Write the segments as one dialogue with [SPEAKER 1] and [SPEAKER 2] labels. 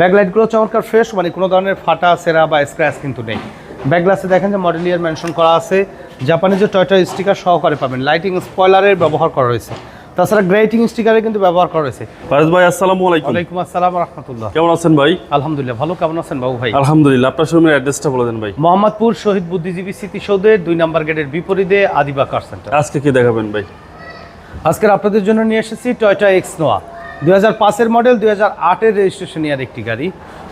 [SPEAKER 1] ব্যাকলাইটগুলো চমৎকার ফ্রেশ মানে কোনো ধরনের ফাটা সেরা বা স্ক্র্যাচ কিন্তু নেই। ব্যাকগ্লাসে দেখেন যে মডেল ইয়ার মেনশন করা আছে। জাপানি যে টয়টা স্টিকার সহকারে পাবেন। লাইটিং স্পয়লারের ব্যবহার করা রয়েছে তাছাড়া গ্রেটিং স্টিকারে কিন্তু ব্যবহার করা রয়েছে
[SPEAKER 2] ফারেজ ভাই আসসালামু আলাইকুম।
[SPEAKER 1] ওয়ালাইকুম আসসালাম রহমতুল্লাহ
[SPEAKER 2] কেমন আছেন ভাই?
[SPEAKER 1] আলহামদুলিল্লাহ ভালো। কেমন আছেন বাবু ভাই?
[SPEAKER 2] আলহামদুলিল্লাহ আপনার শোরুমের অ্যাড্রেসটা বলে দেন ভাই।
[SPEAKER 1] মোহাম্মদপুর শহীদ বুদ্ধিজীবী স্মৃতিসৌধের দুই নম্বর গেটের বিপরীতে আদিবা কার সেন্টার
[SPEAKER 2] আজকে কি দেখাবেন ভাই?
[SPEAKER 1] আজকের আপনাদের জন্য নিয়ে এসেছি টয়টা এক্স নোয়া দুই হাজার পাঁচের মডেল দুই হাজার আটের রেজিস্ট্রেশন ইয়ার একটি গাড়ি।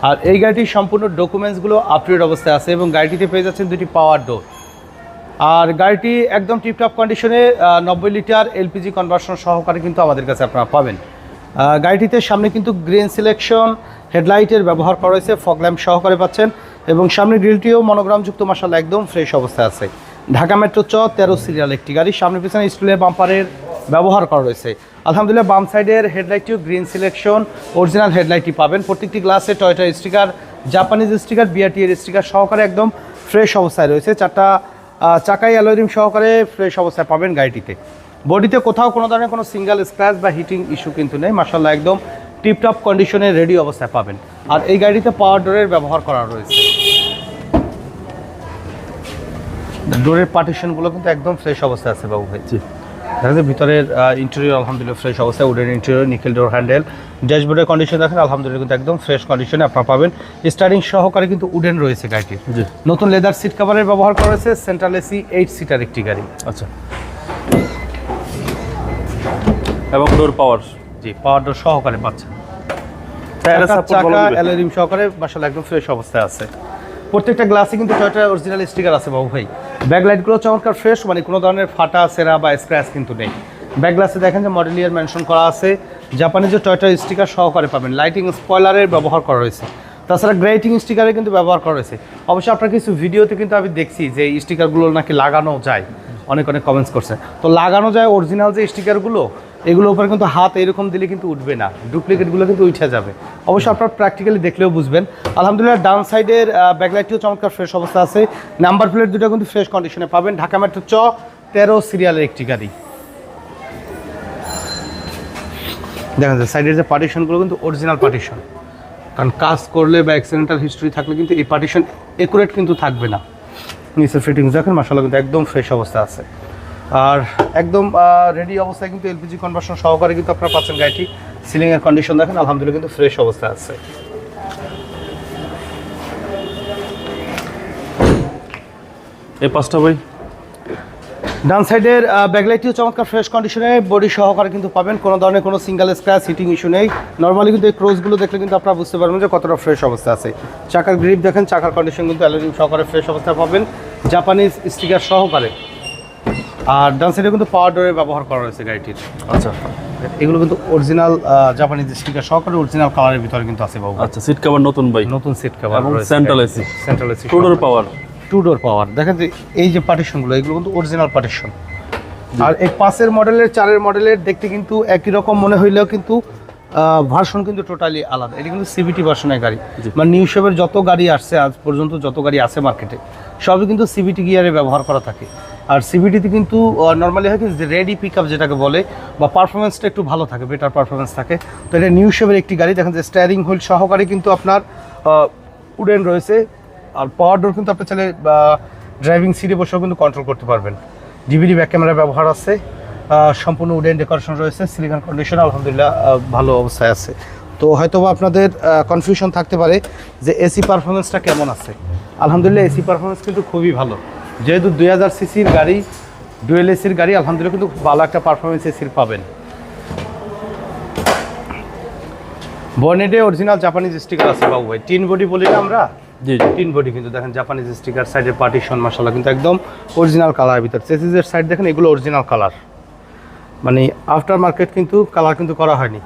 [SPEAKER 1] আর এই গাড়িটির সম্পূর্ণ ডকুমেন্টসগুলো আপডেট অবস্থায় আছে এবং গাড়িটিতে পেয়ে যাচ্ছেন দুটি পাওয়ার ডোর আর গাড়িটি একদম টিপটপ কন্ডিশনে নব্বই লিটার এলপিজি কনভার্সন সহকারে কিন্তু আমাদের কাছে আপনারা পাবেন। গাড়িটিতে সামনে কিন্তু গ্রিন সিলেকশন হেডলাইটের ব্যবহার করা হয়েছে ফগ ল্যাম্প সহকারে পাচ্ছেন এবং সামনে গ্রিলটিও মনোগ্রামযুক্ত মশালা একদম ফ্রেশ অবস্থায় আছে। ঢাকা মেট্রো চ তেরো সিরিয়াল একটি গাড়ি, সামনে পিছনে স্টিলের বাম্পারের ব্যবহার করা রয়েছে। আলহামদুলিল্লাহ, বাম সাইডের হেডলাইটটিও গ্রিন সিলেকশন, অরিজিনাল হেডলাইটটি পাবেন। প্রত্যেকটি গ্লাসে Toyota sticker, Japanese sticker BRT এর স্টিকার সহকারে একদম ফ্রেশ অবস্থায় রয়েছে। চারটা চাকাই অ্যালোরিম সহকারে ফ্রেশ অবস্থায় পাবেন গাড়িটিতে। বডিতে কোথাও কোনো ধরনের কোনো সিঙ্গেল স্ক্র্যাচ বা হিটিং ইস্যু কিন্তু নেই। মাসাল্লাহ একদম টিপটপ কন্ডিশনে রেডি অবস্থায় পাবেন। আর এই গাড়িতে পাওয়ার ডোরের ব্যবহার করা রয়েছে। ডোরের পার্টিশনগুলো কিন্তু একদম ফ্রেশ অবস্থায় আছে বাবু ভাই। দেখেন ভিতরের ইন্টেরিয়র আলহামদুলিল্লাহ ফ্রেশ অবস্থায় wooden interior nickel door handle ড্যাশবোর্ডের condition দেখেন আলহামদুলিল্লাহ কিন্তু একদম ফ্রেশ কন্ডিশনে আপনারা পাবেন। স্টারিং সহকারে কিন্তু উডেন রয়েছে গাড়িটির
[SPEAKER 2] জি।
[SPEAKER 1] নতুন লেদার সিট কভারের ব্যবহার করা হয়েছে সেন্ট্রাল এসি এইট সিটার একটি গাড়ি।
[SPEAKER 2] আচ্ছা। এবং ডোর পাওয়ার
[SPEAKER 1] জি পাওয়ার ডোর সহকারে পাচ্ছেন। চাকা অ্যালোরিম সহকারে মাসাল একদম ফ্রেশ অবস্থায় আছে। প্রত্যেকটা গ্লাসে কিন্তু টয়টা অরিজিনাল স্টিকার আছে বাবু ভাই। ব্যাকলাইটগুলো চমৎকার ফ্রেশ মানে কোনো ধরনের ফাটা, সেরা বা স্ক্র্যাচ কিন্তু নেই। ব্যাক গ্লাসে দেখেন যে মডেল ইয়ার মেনশন করা আছে। জাপানি যে টয়টার স্টিকার সহকারে পাবেন। লাইটিং স্পয়লারের ব্যবহার করা রয়েছে তাছাড়া গ্রাইটিং স্টিকারের কিন্তু ব্যবহার করা রয়েছে অবশ্যই আপনার কিছু ভিডিওতে কিন্তু আমি দেখছি যে স্টিকারগুলো নাকি লাগানো যায়। অনেক অনেক কমেন্টস করছে। তো লাগানো যায় অরিজিনাল যে স্টিকারগুলো এগুলোর উপরে কিন্তু হাত এরকম দিলে কিন্তু উঠবে না। ডুপ্লিকেটগুলো কিন্তু উঠে যাবে। অবশ্যই আপনার প্র্যাকটিক্যালি দেখলেও বুঝবেন। আলহামদুলিল্লাহ ডান সাইডের ব্যাকলাইটটিও চমৎকার ফ্রেশ অবস্থা আছে। নাম্বার প্লেট দুটো কিন্তু ফ্রেশ কন্ডিশনে পাবেন। ঢাকা মেট্রো চ, তেরো সিরিয়ালের একটি গাড়ি। দেখেন যে সাইডের যে পার্টিশনগুলো কিন্তু অরিজিনাল পার্টিশন কারণ কাজ করলে বা অ্যাক্সিডেন্টাল হিস্ট্রি থাকলে কিন্তু এই পার্টিশন একুরেট কিন্তু থাকবে না। নিচের ফিটিংস দেখেন মাসাল্লাহ কিন্তু একদম ফ্রেশ অবস্থা আছে। আর একদম রেডি অবস্থায় কিন্তু এলপিজি কনভার্সন সহকারে কিন্তু আপনারা পাচ্ছেন গাড়িটি। সিলিংয়ের কন্ডিশন দেখেন আলহামদুলিল্লাহ কিন্তু ফ্রেশ অবস্থায় আছে।
[SPEAKER 2] এই পাঁচটা ভাই
[SPEAKER 1] ডান সাইডের ব্যাকলাইটটিও চমৎকার ফ্রেশ কন্ডিশনে বডি সহকারে কিন্তু পাবেন কোনো ধরনের কোনো সিঙ্গেল স্ক্র্যাচ হিটিং ইস্যু নেই। নর্মালি কিন্তু এই ক্রোজগুলো দেখলে কিন্তু আপনারা বুঝতে পারবেন যে কতটা ফ্রেশ অবস্থা আছে। চাকার গ্রিপ দেখেন চাকার কন্ডিশন কিন্তু অ্যালোরিম সহকারে ফ্রেশ অবস্থায় পাবেন। জাপানিজ স্টিকার সহকারে। আর ডান সাইডে কিন্তু পাওয়ার ডোরের ব্যবহার করা রয়েছে গাড়িটির।
[SPEAKER 2] আচ্ছা।
[SPEAKER 1] এগুলো কিন্তু অরিজিনাল জাপানিজ স্টিকার সহকারে অরিজিনাল কালারের ভিতরে কিন্তু আছে বাবু।
[SPEAKER 2] আচ্ছা সিট কভার নতুন ভাই
[SPEAKER 1] নতুন সিট কভার
[SPEAKER 2] এবং central AC
[SPEAKER 1] central AC
[SPEAKER 2] two door power
[SPEAKER 1] two door power দেখেন যে এই যে পার্টিশনগুলো এগুলো কিন্তু অরিজিনাল পার্টিশন আর এই পাঁচের মডেলের চারের মডেলের দেখতে কিন্তু একই রকম মনে হইলেও কিন্তু ভার্সন কিন্তু টোটালি আলাদা। এটা কিন্তু সিবিটি ভার্সনের গাড়ি। মানে নিউ শেপের যত গাড়ি আসছে আজ পর্যন্ত যত গাড়ি আছে মার্কেটে সবই কিন্তু সিবিটি গিয়ারে ব্যবহার করা থাকে। আর সিবিটিতে কিন্তু নর্মালি হয় কি রেডি পিক যেটাকে বলে, বা পারফরমেন্সটা একটু ভালো থাকে বেটার পারফরমেন্স থাকে। তো এটা নিউ শেপের একটি গাড়ি, দেখেন যে স্টারিং হুইল সহকারে কিন্তু আপনার উডেন রয়েছে। আর পাওয়ার ডোর কিন্তু আপনি চাইলে ড্রাইভিং সিটে বসেও কিন্তু কন্ট্রোল করতে পারবেন। ডিভিডি ব্যাক ক্যামেরা ব্যবহার আছে। সম্পূর্ণ উডেন ডেকোরেশন রয়েছে সিলিকন কন্ডিশন আলহামদুলিল্লাহ ভালো অবস্থায় আছে। তো হয়তো আপনাদের কনফিউশন থাকতে পারে যে এসি পারফরমেন্সটা কেমন আছে। আলহামদুলিল্লাহ এসি পারফরমেন্স কিন্তু খুবই ভালো। যেহেতু দুই হাজার সিসির গাড়ি ডুয়েল এসির গাড়ি আলহামদুলিল্লাহ কিন্তু ভালো একটা পারফরমেন্স এসির পাবেন। বনেটে অরিজিনাল জাপানিজ স্টিকার আছে বাবু ভাই। টিন বডি বলি না আমরা?
[SPEAKER 2] জি জি।
[SPEAKER 1] তিন বডি কিন্তু দেখেন জাপানিজ স্টিকার সাইডের পার্টিশন মাসাল্লাহ কিন্তু একদম অরিজিনাল কালার ভিতর। চেসিসের সাইড দেখেন এগুলো অরিজিনাল কালার মানে আফটার মার্কেট কিন্তু কালার কিন্তু করা হয়নি।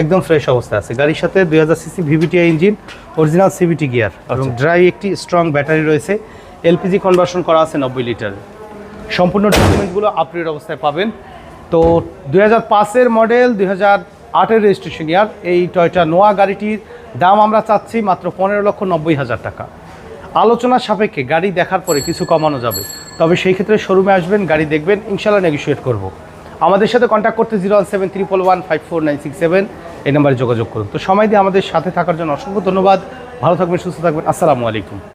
[SPEAKER 1] একদম ফ্রেশ অবস্থায় আছে। গাড়ির সাথে দুই হাজার CC VVTI engine original CVT gear এবং ড্রাই একটি স্ট্রং ব্যাটারি রয়েছে। এলপিজি কনভার্সন করা আছে নব্বই লিটার। সম্পূর্ণ ডকুমেন্টগুলো আপডেট অবস্থায় পাবেন। তো দুই হাজার পাঁচের মডেল দুই হাজার আটের রেজিস্ট্রেশন ইয়ার এই টয়টা নোয়া গাড়িটির দাম আমরা চাচ্ছি মাত্র পনেরো লক্ষ নব্বই হাজার টাকা। আলোচনার সাপেক্ষে গাড়ি দেখার পরে কিছু কমানো যাবে। তবে সেই ক্ষেত্রে শোরুমে আসবেন, গাড়ি দেখবেন ইনশাল্লাহ নেগোসিয়েট করব। আমাদের সাথে কন্ট্যাক্ট করতে zero one seven triple one five four nine six seven, এই নাম্বারে যোগাযোগ করুন। তো সময় দিয়ে আমাদের সাথে থাকার জন্য অসংখ্য ধন্যবাদ। ভালো থাকবেন, সুস্থ থাকবেন। আসসালামু আলাইকুম।